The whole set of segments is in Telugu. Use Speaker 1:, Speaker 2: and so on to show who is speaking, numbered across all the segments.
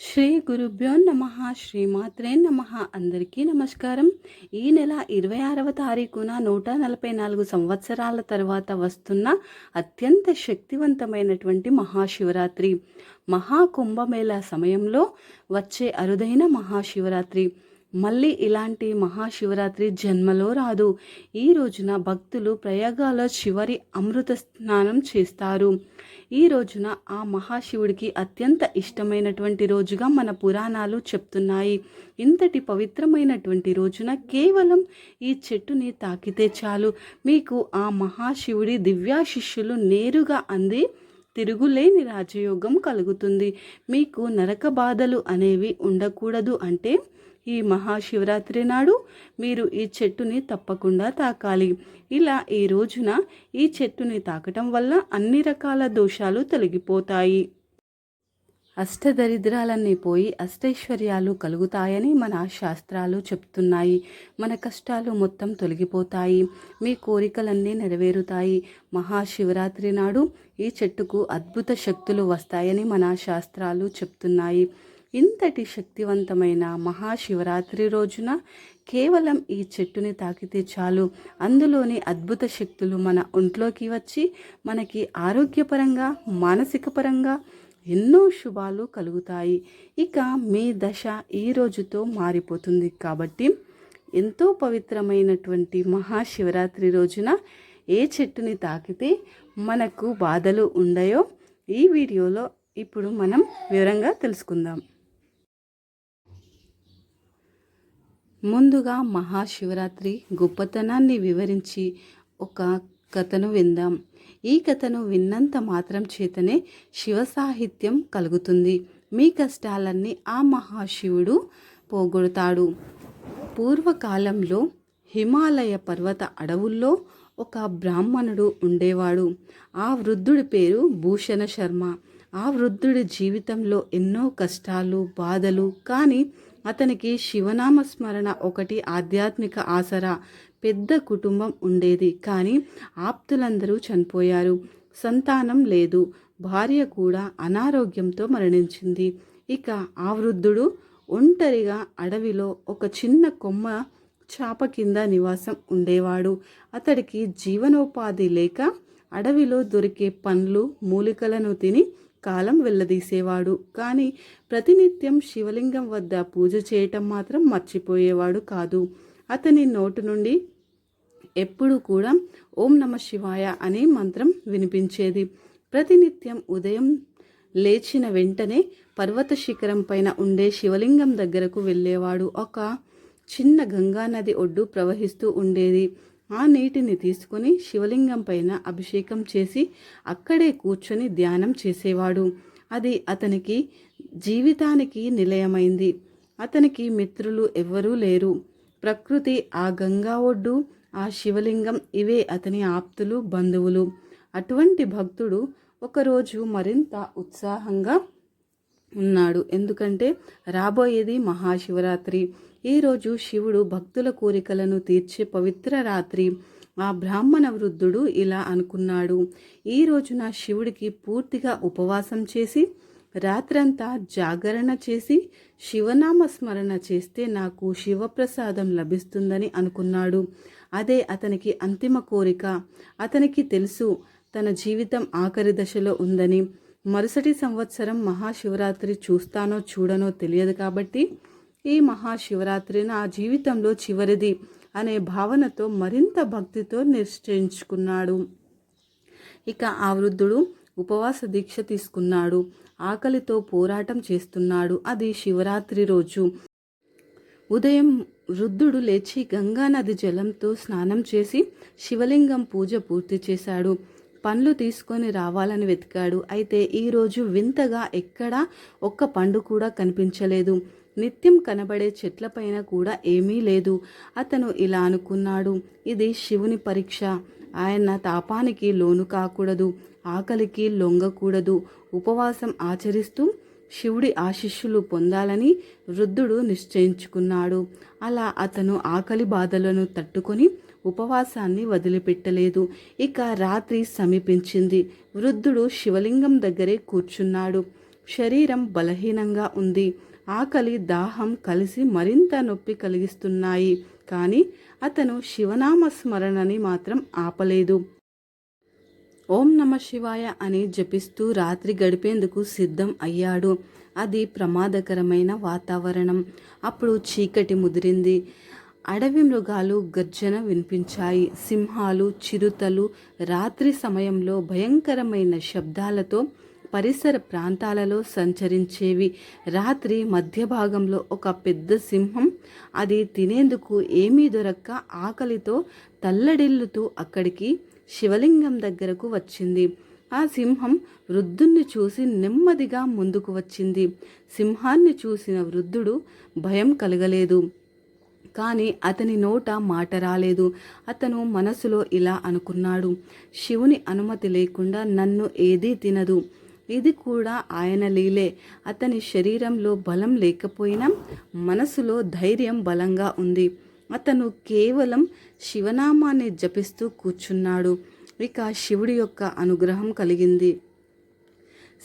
Speaker 1: శ్రీ గురుభ్యో నమ శ్రీమాత్రే నమ. అందరికీ నమస్కారం. ఈ నెల ఇరవై ఆరవ తారీఖున నూట నలభై నాలుగు సంవత్సరాల తర్వాత వస్తున్న అత్యంత శక్తివంతమైనటువంటి మహాశివరాత్రి. మహాకుంభమేళ సమయంలో వచ్చే అరుదైన మహాశివరాత్రి. మళ్ళీ ఇలాంటి మహాశివరాత్రి జన్మలో రాదు. ఈ రోజున భక్తులు ప్రయాగాలో చివరి అమృత స్నానం చేస్తారు. ఈ రోజున ఆ మహాశివుడికి అత్యంత ఇష్టమైనటువంటి రోజుగా మన పురాణాలు చెప్తున్నాయి. ఇంతటి పవిత్రమైనటువంటి రోజున కేవలం ఈ చెట్టుని తాకితే చాలు. మీకు ఆ మహాశివుడి దివ్యాశిష్యులు నేరుగా అంది తిరుగులేని రాజయోగం కలుగుతుంది. మీకు నరక బాధలు అనేవి ఉండకూడదు అంటే ఈ మహాశివరాత్రి నాడు మీరు ఈ చెట్టుని తప్పకుండా తాకాలి. ఇలా ఈ రోజున ఈ చెట్టుని తాకటం వల్ల అన్ని రకాల దోషాలు తొలగిపోతాయి. అష్టదరిద్రాలన్నీ పోయి అష్టైశ్వర్యాలు కలుగుతాయని మన శాస్త్రాలు చెప్తున్నాయి. మన కష్టాలు మొత్తం తొలగిపోతాయి. మీ కోరికలన్నీ నెరవేరుతాయి. మహాశివరాత్రి నాడు ఈ చెట్టుకు అద్భుత శక్తులు వస్తాయని మన శాస్త్రాలు చెప్తున్నాయి. ఇంతటి శక్తివంతమైన మహాశివరాత్రి రోజున కేవలం ఈ చెట్టుని తాకితే చాలు. అందులోని అద్భుత శక్తులు మన ఒంట్లోకి వచ్చి మనకి ఆరోగ్యపరంగా మానసిక పరంగా ఎన్నో శుభాలు కలుగుతాయి. ఇక మీ దశ ఈ రోజుతో మారిపోతుంది కాబట్టి ఎంతో పవిత్రమైనటువంటి మహాశివరాత్రి రోజున ఏ చెట్టుని తాకితే మనకు బాధలు ఉండయో ఈ వీడియోలో ఇప్పుడు మనం వివరంగా తెలుసుకుందాం. ముందుగా మహాశివరాత్రి గొప్పతనాన్ని వివరించి ఒక కథను విందాం. ఈ కథను విన్నంత మాత్రం చేతనే శివ సాహిత్యం కలుగుతుంది. మీ కష్టాలన్నీ ఆ మహాశివుడు పోగొడతాడు. పూర్వకాలంలో హిమాలయ పర్వత అడవుల్లో ఒక బ్రాహ్మణుడు ఉండేవాడు. ఆ వృద్ధుడి పేరు భూషణ శర్మ. ఆ వృద్ధుడి జీవితంలో ఎన్నో కష్టాలు బాధలు కానీ అతనికి శివనామ స్మరణ ఒకటి ఆధ్యాత్మిక ఆసరా. పెద్ద కుటుంబం ఉండేది. కానీ ఆప్తులందరూ చనిపోయారు. సంతానం లేదు. భార్య కూడా అనారోగ్యంతో మరణించింది. ఇక ఆ వృద్ధుడు ఒంటరిగా అడవిలో ఒక చిన్న కొమ్మ చాప కింద నివాసం ఉండేవాడు. అతడికి జీవనోపాధి లేక అడవిలో దొరికే పండ్లు మూలికలను తిని కాలం వెళ్ళదీసేవాడు కానీ ప్రతినిత్యం శివలింగం వద్ద పూజ చేయటం మాత్రం మర్చిపోయేవాడు కాదు. అతని నోటు నుండి ఎప్పుడు కూడా ఓం నమ శివాయ అనే మంత్రం వినిపించేది. ప్రతినిత్యం ఉదయం లేచిన వెంటనే పర్వత శిఖరం పైన ఉండే శివలింగం దగ్గరకు వెళ్ళేవాడు. ఒక చిన్న గంగా నది ఒడ్డు ప్రవహిస్తూ ఉండేది. ఆ నీటిని తీసుకొని శివలింగం పైన అభిషేకం చేసి అక్కడే కూర్చొని ధ్యానం చేసేవాడు. అది అతనికి జీవితానికి నిలయమైంది. అతనికి మిత్రులు ఎవ్వరూ లేరు. ప్రకృతి ఆ గంగా ఒడ్డు ఆ శివలింగం ఇవే అతని ఆప్తులు బంధువులు. అటువంటి భక్తుడు ఒకరోజు మరింత ఉత్సాహంగా ఉన్నాడు. ఎందుకంటే రాబోయేది మహాశివరాత్రి. ఈరోజు శివుడు భక్తుల కోరికలను తీర్చే పవిత్ర రాత్రి ఆ బ్రాహ్మణ వృద్ధుడు ఇలా అనుకున్నాడు. ఈ రోజున శివుడికి పూర్తిగా ఉపవాసం చేసి రాత్రంతా జాగరణ చేసి శివనామ స్మరణ చేస్తే నాకు శివప్రసాదం లభిస్తుందని అనుకున్నాడు. అదే అతనికి అంతిమ కోరిక. అతనికి తెలుసు తన జీవితం ఆఖరి దశలో ఉందని. మరుసటి సంవత్సరం మహాశివరాత్రి చూస్తానో చూడనో తెలియదు కాబట్టి ఈ మహాశివరాత్రి నా జీవితంలో చివరిది అనే భావనతో మరింత భక్తితో నిశ్చయించుకున్నాడు. ఇక ఆ వృద్ధుడు ఉపవాస దీక్ష తీసుకున్నాడు. ఆకలితో పోరాటం చేస్తున్నాడు. అది శివరాత్రి రోజు. ఉదయం వృద్ధుడు లేచి గంగానది జలంతో స్నానం చేసి శివలింగం పూజ పూర్తి చేశాడు. పండ్లు తీసుకొని రావాలని వెతికాడు. అయితే ఈరోజు వింతగా ఎక్కడా ఒక్క పండు కూడా కనిపించలేదు. నిత్యం కనబడే చెట్లపైన కూడా ఏమీ లేదు. అతను ఇలా అనుకున్నాడు. ఇది శివుని పరీక్ష. ఆయన తాపానికి లోను కాకూడదు. ఆకలికి లొంగకూడదు. ఉపవాసం ఆచరిస్తూ శివుడి ఆశిష్యులు పొందాలని వృద్ధుడు నిశ్చయించుకున్నాడు. అలా అతను ఆకలి బాధలను తట్టుకొని ఉపవాసాన్ని వదిలిపెట్టలేదు. ఇక రాత్రి సమీపించింది. వృద్ధుడు శివలింగం దగ్గరే కూర్చున్నాడు. శరీరం బలహీనంగా ఉంది. ఆకలి దాహం కలిసి మరింత నొప్పి కలిగిస్తున్నాయి. కానీ అతను శివనామ స్మరణని మాత్రం ఆపలేదు. ఓం నమ శివాయ అని జపిస్తూ రాత్రి గడిపేందుకు సిద్ధం అయ్యాడు. అది ప్రమాదకరమైన వాతావరణం. అప్పుడు చీకటి ముదిరింది. అడవి మృగాలు గర్జన వినిపించాయి. సింహాలు చిరుతలు రాత్రి సమయంలో భయంకరమైన శబ్దాలతో పరిసర ప్రాంతాలలో సంచరించేవి. రాత్రి మధ్య భాగంలో ఒక పెద్ద సింహం అది తినేందుకు ఏమీ దొరక్క ఆకలితో తల్లడిల్లుతూ అక్కడికి శివలింగం దగ్గరకు వచ్చింది. ఆ సింహం వృద్ధుణ్ణి చూసి నెమ్మదిగా ముందుకు వచ్చింది. సింహాన్ని చూసిన వృద్ధుడు భయం కలగలేదు. కానీ అతని నోట మాట రాలేదు. అతను మనసులో ఇలా అనుకున్నాడు. శివుని అనుమతి లేకుండా నన్ను ఏదీ తినదు. ఇది కూడా ఆయన లీలే. అతని శరీరంలో బలం లేకపోయినా మనసులో ధైర్యం బలంగా ఉంది. అతను కేవలం శివనామాన్ని జపిస్తూ కూర్చున్నాడు. ఇక శివుడి యొక్క అనుగ్రహం కలిగింది.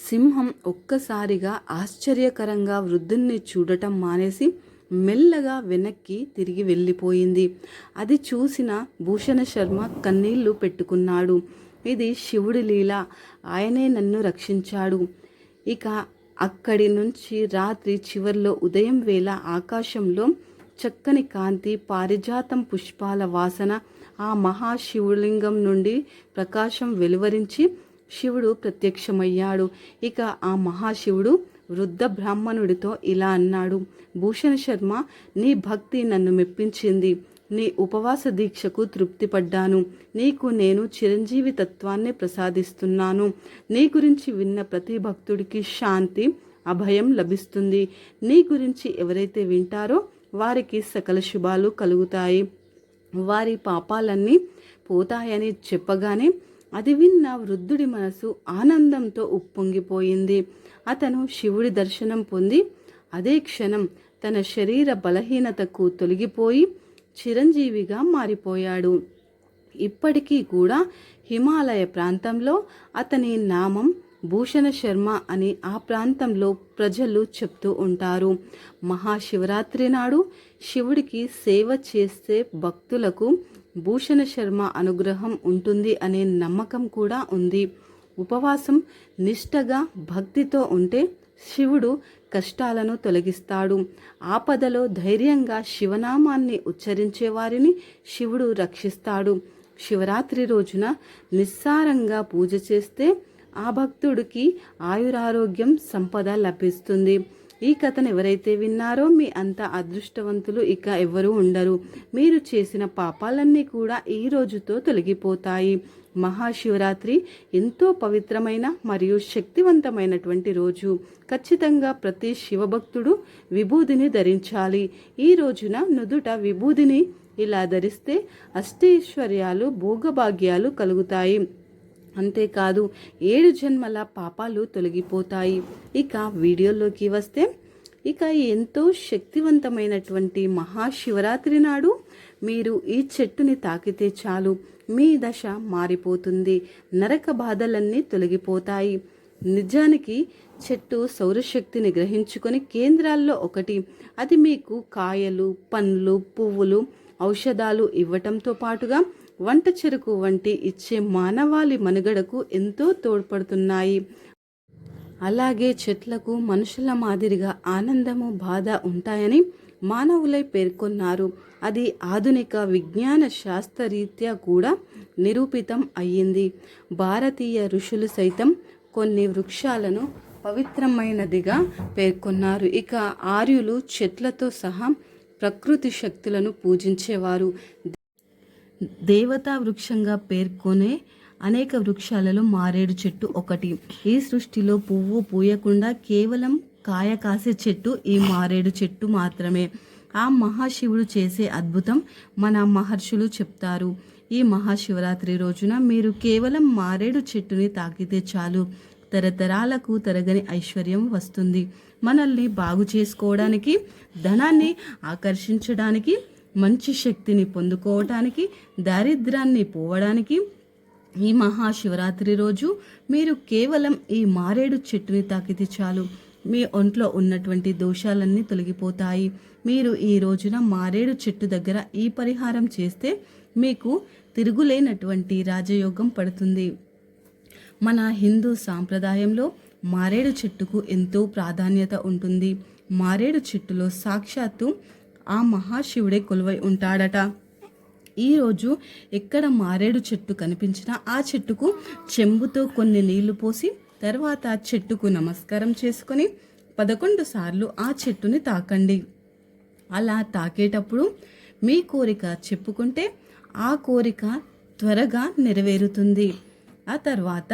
Speaker 1: సింహం ఒక్కసారిగా ఆశ్చర్యకరంగా వృద్ధుణ్ణి చూడటం మానేసి మెల్లగా వెనక్కి తిరిగి వెళ్ళిపోయింది. అది చూసిన భూషణ శర్మ కన్నీళ్ళు పెట్టుకున్నాడు. ఇది శివుడి లీల. ఆయనే నన్ను రక్షించాడు. ఇక అక్కడి నుంచి రాత్రి చివర్లో ఉదయం వేళ ఆకాశంలో చక్కని కాంతి పారిజాతం పుష్పాల వాసన ఆ మహాశివలింగం నుండి ప్రకాశం వెలువరించి శివుడు ప్రత్యక్షమయ్యాడు. ఇక ఆ మహాశివుడు వృద్ధ బ్రాహ్మణుడితో ఇలా అన్నాడు భూషణ శర్మ నీ భక్తి నన్ను మెప్పించింది. నీ ఉపవాస దీక్షకు తృప్తిపడ్డాను. నీకు నేను చిరంజీవి తత్వాన్ని ప్రసాదిస్తున్నాను. నీ గురించి విన్న ప్రతి భక్తుడికి శాంతి అభయం లభిస్తుంది. నీ గురించి ఎవరైతే వింటారో వారికి సకల శుభాలు కలుగుతాయి. వారి పాపాలన్నీ పోతాయని చెప్పగానే అది విన్న వృద్ధుడి మనసు ఆనందంతో ఉప్పొంగిపోయింది. అతను శివుడి దర్శనం పొంది అదే క్షణం తన శరీర బలహీనతకు తొలగిపోయి చిరంజీవిగా మారిపోయాడు. ఇప్పటికీ కూడా హిమాలయ ప్రాంతంలో అతని నామం భూషణ శర్మ అని ఆ ప్రాంతంలో ప్రజలు చెప్తూ ఉంటారు. మహాశివరాత్రి నాడు శివుడికి సేవ చేస్తే భక్తులకు భూషణ శర్మ అనుగ్రహం ఉంటుంది అనే నమ్మకం కూడా ఉంది. ఉపవాసం నిష్టగా భక్తితో ఉంటే శివుడు కష్టాలను తొలగిస్తాడు. ఆపదలో ధైర్యంగా శివనామాన్ని ఉచ్చరించే వారిని శివుడు రక్షిస్తాడు. శివరాత్రి రోజున నిస్సారంగా పూజ చేస్తే ఆ భక్తుడికి ఆయురారోగ్యం సంపద లభిస్తుంది. ఈ కథను ఎవరైతే విన్నారో మీ అంత అదృష్టవంతులు ఇక ఎవరూ ఉండరు. మీరు చేసిన పాపాలన్నీ కూడా ఈ రోజుతో తొలగిపోతాయి. మహాశివరాత్రి ఎంతో పవిత్రమైన మరియు శక్తివంతమైనటువంటి రోజు. ఖచ్చితంగా ప్రతి శివభక్తుడు విభూదిని ధరించాలి. ఈ రోజున నుదుట విభూదిని ఇలా ధరిస్తే అష్టైశ్వర్యాలు భోగభాగ్యాలు కలుగుతాయి. అంతేకాదు ఏడు జన్మల పాపాలు తొలగిపోతాయి. ఇక వీడియోలోకి వస్తే ఇక ఎంతో శక్తివంతమైనటువంటి మహాశివరాత్రి నాడు మీరు ఈ చెట్టుని తాకితే చాలు. మీ దశ మారిపోతుంది. నరక బాధలన్నీ తొలగిపోతాయి. నిజానికి చెట్టు సౌరశక్తిని గ్రహించుకొని కేంద్రాల్లో ఒకటి. అది మీకు కాయలు పండ్లు పువ్వులు ఔషధాలు ఇవ్వటంతో పాటుగా వంట చెరుకు వంటి ఇచ్చే మానవాళి మనుగడకు ఎంతో తోడ్పడుతున్నాయి. అలాగే చెట్లకు మనుషుల మాదిరిగా ఆనందము బాధ ఉంటాయని మానవులై పేర్కొన్నారు. అది ఆధునిక విజ్ఞాన శాస్త్రరీత్యా కూడా నిరూపితం అయ్యింది. భారతీయ ఋషులు సైతం కొన్ని వృక్షాలను పవిత్రమైనదిగా పేర్కొన్నారు. ఇక ఆర్యులు చెట్లతో సహా ప్రకృతి శక్తులను పూజించేవారు. దేవతా వృక్షంగా పేర్కొనే అనేక వృక్షాలలో మారేడు చెట్టు ఒకటి. ఈ సృష్టిలో పువ్వు పూయకుండా కేవలం కాయ కాసే చెట్టు ఈ మారేడు చెట్టు మాత్రమే. ఆ మహాశివుడు చేసే అద్భుతం మన మహర్షులు చెప్తారు. ఈ మహాశివరాత్రి రోజున మీరు కేవలం మారేడు చెట్టుని తాకితే చాలు. తరతరాలకు తరగని ఐశ్వర్యం వస్తుంది. మనల్ని బాగు చేసుకోవడానికి ధనాన్ని ఆకర్షించడానికి మంచి శక్తిని పొందుకోవటానికి దారిద్రాన్ని పోవడానికి ఈ మహాశివరాత్రి రోజు మీరు కేవలం ఈ మారేడు చెట్టుని తాకితే చాలు. మీ ఒంట్లో ఉన్నటువంటి దోషాలన్నీ తొలగిపోతాయి. మీరు ఈ రోజున మారేడు చెట్టు దగ్గర ఈ పరిహారం చేస్తే మీకు తిరుగులేనటువంటి రాజయోగం పడుతుంది. మన హిందూ సాంప్రదాయంలో మారేడు చెట్టుకు ఎంతో ప్రాధాన్యత ఉంటుంది. మారేడు చెట్టులో సాక్షాత్తు ఆ మహాశివుడే కొలువై ఉంటాడట. ఈరోజు ఎక్కడ మారేడు చెట్టు కనిపించినా ఆ చెట్టుకు చెంబుతో కొన్ని నీళ్ళు పోసి తర్వాత చెట్టుకు నమస్కారం చేసుకొని పదకొండు సార్లు ఆ చెట్టుని తాకండి. అలా తాకేటప్పుడు మీ కోరిక చెప్పుకుంటే ఆ కోరిక త్వరగా నెరవేరుతుంది. ఆ తర్వాత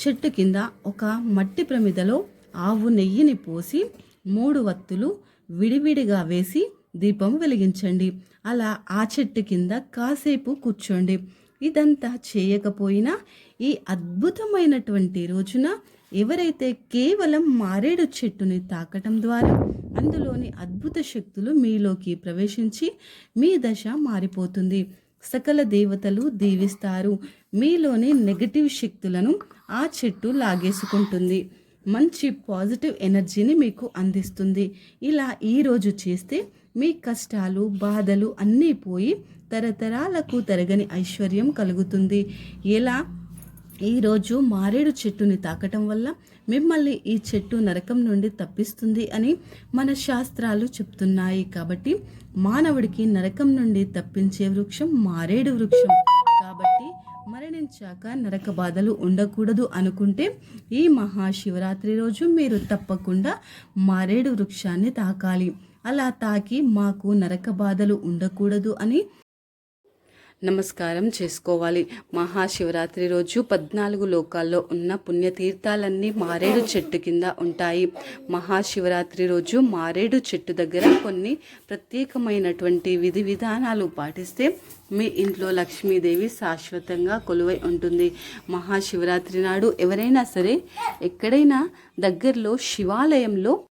Speaker 1: చెట్టు కింద ఒక మట్టి ప్రమిదలో ఆవు నెయ్యిని పోసి మూడు వత్తులు విడివిడిగా వేసి దీపం వెలిగించండి. అలా ఆ చెట్టు కింద కాసేపు కూర్చోండి. ఇదంతా చేయకపోయినా ఈ అద్భుతమైనటువంటి రోజున ఎవరైతే కేవలం మారేడు చెట్టుని తాకటం ద్వారా అందులోని అద్భుత శక్తులు మీలోకి ప్రవేశించి మీ దశ మారిపోతుంది. సకల దేవతలు దీవిస్తారు. మీలోని నెగటివ్ శక్తులను ఆ చెట్టు లాగేసుకుంటుంది. మంచి పాజిటివ్ ఎనర్జీని మీకు అందిస్తుంది. ఇలా ఈరోజు చేస్తే మీ కష్టాలు బాధలు అన్నీ పోయి తరతరాలకు తరగని ఐశ్వర్యం కలుగుతుంది. ఎలా? ఈరోజు మారేడు చెట్టుని తాకటం వల్ల మిమ్మల్ని ఈ చెట్టు నరకం నుండి తప్పిస్తుంది అని మన శాస్త్రాలు చెప్తున్నాయి. కాబట్టి మానవుడికి నరకం నుండి తప్పించే వృక్షం మారేడు వృక్షం. కాబట్టి మరణించాక నరక బాధలు ఉండకూడదు అనుకుంటే ఈ మహాశివరాత్రి రోజు మీరు తప్పకుండా మారేడు వృక్షాన్ని తాకాలి. అలా తాకి మాకు నరక బాధలు ఉండకూడదు అని నమస్కారం చేసుకోవాలి. మహాశివరాత్రి రోజు పద్నాలుగు లోకాల్లో ఉన్న పుణ్యతీర్థాలన్నీ మారేడు చెట్టు కింద ఉంటాయి. మహాశివరాత్రి రోజు మారేడు చెట్టు దగ్గర కొన్ని ప్రత్యేకమైనటువంటి విధి విధానాలు పాటిస్తే మీ ఇంట్లో లక్ష్మీదేవి శాశ్వతంగా కొలువై ఉంటుంది. మహాశివరాత్రి నాడు ఎవరైనా సరే ఎక్కడైనా దగ్గరలో శివాలయంలో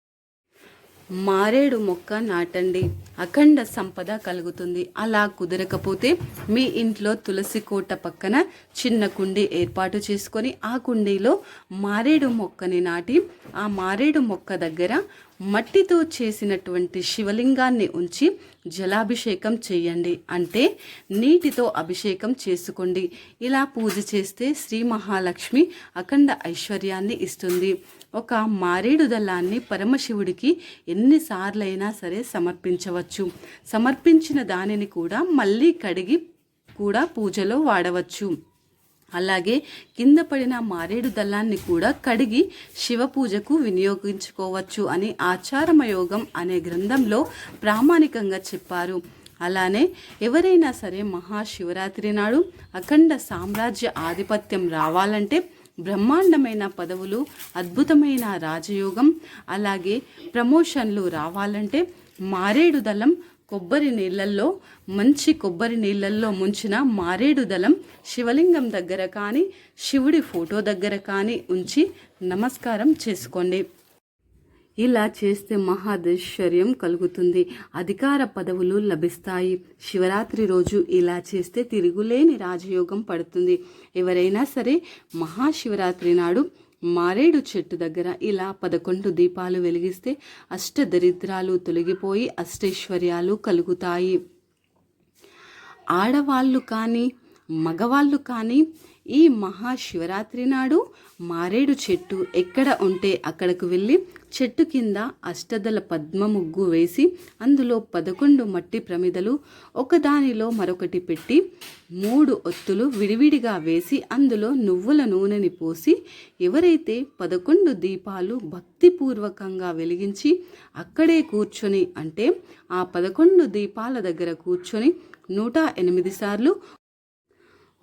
Speaker 1: మారేడు మొక్క నాటండి. అఖండ సంపద కలుగుతుంది. అలా కుదరకపోతే మీ ఇంట్లో తులసి కోట పక్కన చిన్న కుండీ ఏర్పాటు చేసుకొని ఆ కుండీలో మారేడు మొక్కని నాటి ఆ మారేడు మొక్క దగ్గర మట్టితో చేసినటువంటి శివలింగాన్ని ఉంచి జలాభిషేకం చేయండి. అంటే నీటితో అభిషేకం చేసుకోండి. ఇలా పూజ చేస్తే శ్రీ మహాలక్ష్మి అఖండ ఐశ్వర్యాన్ని ఇస్తుంది. ఒక మారేడు దళాన్ని పరమశివుడికి ఎన్నిసార్లైనా సరే సమర్పించవచ్చు. సమర్పించిన దానిని కూడా మళ్ళీ కడిగి కూడా పూజలో వాడవచ్చు. అలాగే కింద పడిన మారేడు దళాన్ని కూడా కడిగి శివ పూజకు వినియోగించుకోవచ్చు అని ఆచారమయోగం అనే గ్రంథంలో ప్రామాణికంగా చెప్పారు. అలానే ఎవరైనా సరే మహాశివరాత్రి నాడు అఖండ సామ్రాజ్య ఆధిపత్యం రావాలంటే బ్రహ్మాండమైన పదవులు అద్భుతమైన రాజయోగం అలాగే ప్రమోషన్లు రావాలంటే మారేడు దళం కొబ్బరి నీళ్ళల్లో మంచి కొబ్బరి నీళ్ళల్లో ముంచిన మారేడు దళం శివలింగం దగ్గర కానీ శివుడి ఫోటో దగ్గర కానీ ఉంచి నమస్కారం చేసుకోండి. ఇలా చేస్తే మహాదైశ్వర్యం కలుగుతుంది. అధికార పదవులు లభిస్తాయి. శివరాత్రి రోజు ఇలా చేస్తే తిరుగులేని రాజయోగం పడుతుంది. ఎవరైనా సరే మహాశివరాత్రి నాడు మారేడు చెట్టు దగ్గర ఇలా పదకొండు దీపాలు వెలిగిస్తే అష్టదరిద్రాలు తొలగిపోయి అష్టైశ్వర్యాలు కలుగుతాయి. ఆడవాళ్ళు కానీ మగవాళ్ళు కానీ ఈ మహాశివరాత్రి నాడు మారేడు చెట్టు ఎక్కడ ఉంటే అక్కడకు వెళ్ళి చెట్టు కింద అష్టదల పద్మ ముగ్గు వేసి అందులో పదకొండు మట్టి ప్రమిదలు ఒకదానిలో మరొకటి పెట్టి మూడు ఒత్తులు విడివిడిగా వేసి అందులో నువ్వుల నూనెని పోసి ఎవరైతే పదకొండు దీపాలు భక్తిపూర్వకంగా వెలిగించి అక్కడే కూర్చొని అంటే ఆ పదకొండు దీపాల దగ్గర కూర్చొని నూట ఎనిమిది సార్లు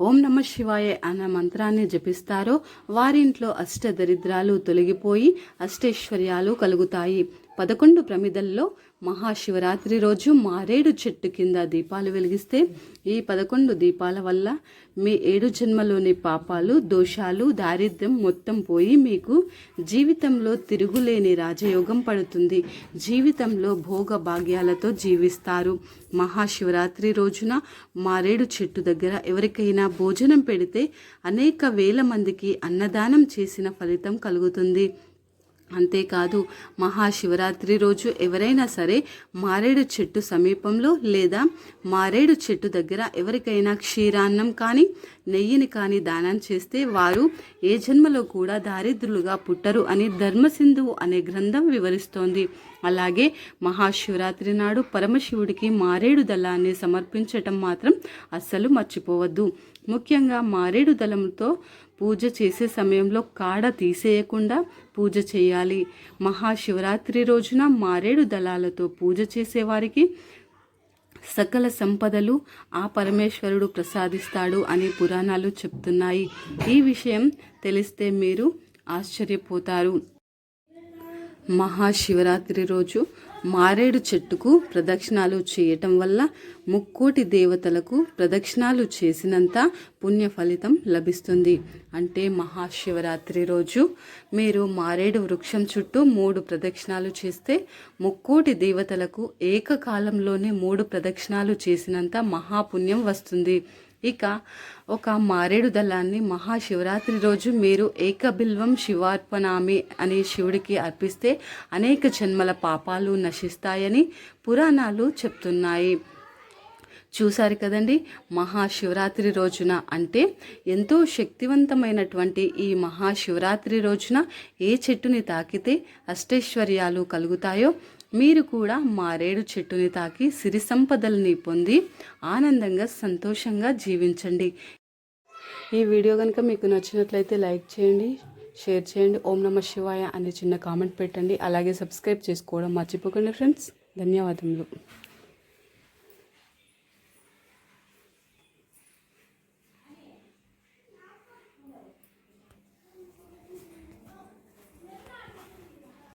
Speaker 1: ఓం నమ శివాయ అన్న మంత్రాన్ని జపిస్తారో వారింట్లో అష్ట దరిద్రాలు తొలగిపోయి అష్టైశ్వర్యాలు కలుగుతాయి. పదకొండు ప్రమిదల్లో మహాశివరాత్రి రోజు మారేడు చెట్టు కింద దీపాలు వెలిగిస్తే ఈ పదకొండు దీపాల వల్ల మీ ఏడు జన్మలోని పాపాలు దోషాలు దారిద్ర్యం మొత్తం పోయి మీకు జీవితంలో తిరుగులేని రాజయోగం పడుతుంది. జీవితంలో భోగ భాగ్యాలతో జీవిస్తారు. మహాశివరాత్రి రోజున మారేడు చెట్టు దగ్గర ఎవరికైనా భోజనం పెడితే అనేక వేల మందికి అన్నదానం చేసిన ఫలితం కలుగుతుంది. అంతేకాదు మహాశివరాత్రి రోజు ఎవరైనా సరే మారేడు చెట్టు సమీపంలో లేదా మారేడు చెట్టు దగ్గర ఎవరికైనా క్షీరాన్నం కానీ నెయ్యిని కానీ దానం చేస్తే వారు ఏ జన్మలో కూడా దారిద్రులుగా పుట్టరు అని ధర్మసింధువు అనే గ్రంథం వివరిస్తోంది. అలాగే మహాశివరాత్రి నాడు పరమశివుడికి మారేడు దళాన్ని సమర్పించటం మాత్రం అస్సలు మర్చిపోవద్దు. ముఖ్యంగా మారేడు దళంతో పూజ చేసే సమయంలో కాడ తీసేయకుండా పూజ చేయాలి. మహాశివరాత్రి రోజున మారేడు దళాలతో పూజ చేసేవారికి సకల సంపదలు ఆ పరమేశ్వరుడు ప్రసాదిస్తాడు అని పురాణాలు చెప్తున్నాయి. ఈ విషయం తెలిస్తే మీరు ఆశ్చర్యపోతారు. మహాశివరాత్రి రోజు మారేడు చెట్టుకు ప్రదక్షిణాలు చేయటం వల్ల ముక్కోటి దేవతలకు ప్రదక్షిణాలు చేసినంత పుణ్య ఫలితం లభిస్తుంది. అంటే మహాశివరాత్రి రోజు మీరు మారేడు వృక్షం చుట్టూ మూడు ప్రదక్షిణాలు చేస్తే ముక్కోటి దేవతలకు ఏకకాలంలోనే మూడు ప్రదక్షిణాలు చేసినంత మహాపుణ్యం వస్తుంది. ఇక ఒక మారేడు దళాన్ని మహాశివరాత్రి రోజు మీరు ఏకబిల్వం శివార్పణామి అనే శివుడికి అర్పిస్తే అనేక జన్మల పాపాలు నశిస్తాయని పురాణాలు చెప్తున్నాయి. చూశారు కదండి? మహాశివరాత్రి రోజున అంటే ఎంతో శక్తివంతమైనటువంటి ఈ మహాశివరాత్రి రోజున ఏ చెట్టుని తాకితే అష్టైశ్వర్యాలు కలుగుతాయో మీరు కూడా మారేడు చెట్టుని తాకి సిరి సంపదల్ని పొంది ఆనందంగా సంతోషంగా జీవించండి. ఈ వీడియో కనుక మీకు నచ్చినట్లయితే లైక్ చేయండి షేర్ చేయండి ఓం నమ శివాయ అనే చిన్న కామెంట్ పెట్టండి. అలాగే సబ్స్క్రైబ్ చేసుకోవడం మర్చిపోకండి ఫ్రెండ్స్. ధన్యవాదములు.